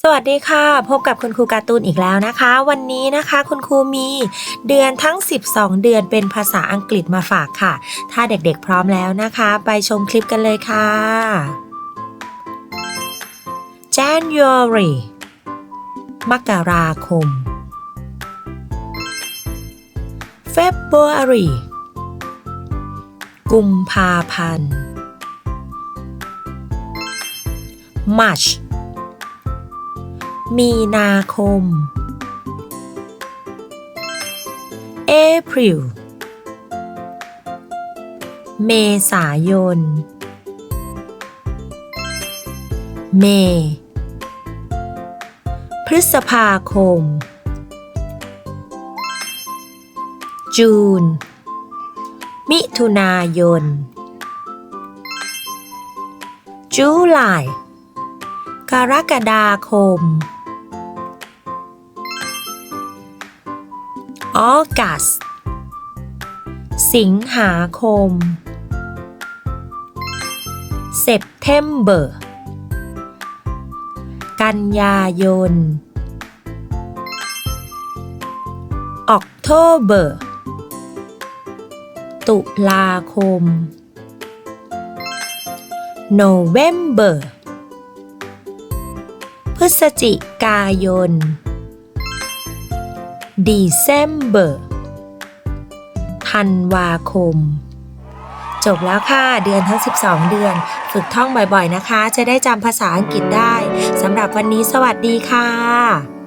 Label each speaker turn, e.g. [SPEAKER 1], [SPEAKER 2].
[SPEAKER 1] สวัสดีค่ะ พบกับคุณครูการ์ตูนอีกแล้วนะคะ วันนี้นะคะคุณครูมีเดือนทั้ง 12 เดือนเป็นภาษาอังกฤษมาฝากค่ะ ถ้าเด็กๆพร้อมแล้วนะคะ ไปชมคลิปกันเลยค่ะ January มกราคม February กุมภาพันธ์ March มีนาคม April เมษายน เม พฤษภาคม จูน มิถุนายนจูลายกรกฎาคม ออกัส สิงหาคม เซปเทมเบอร์ กันยายน ออกโทเบอร์ ตุลาคม โนเวมเบอร์ พฤศจิกายน December ธันวาคม จบแล้วค่ะ เดือนทั้ง 12 เดือน ฝึกท่องบ่อยๆนะคะ จะได้จำภาษาอังกฤษได้สำหรับวันนี้สวัสดีค่ะ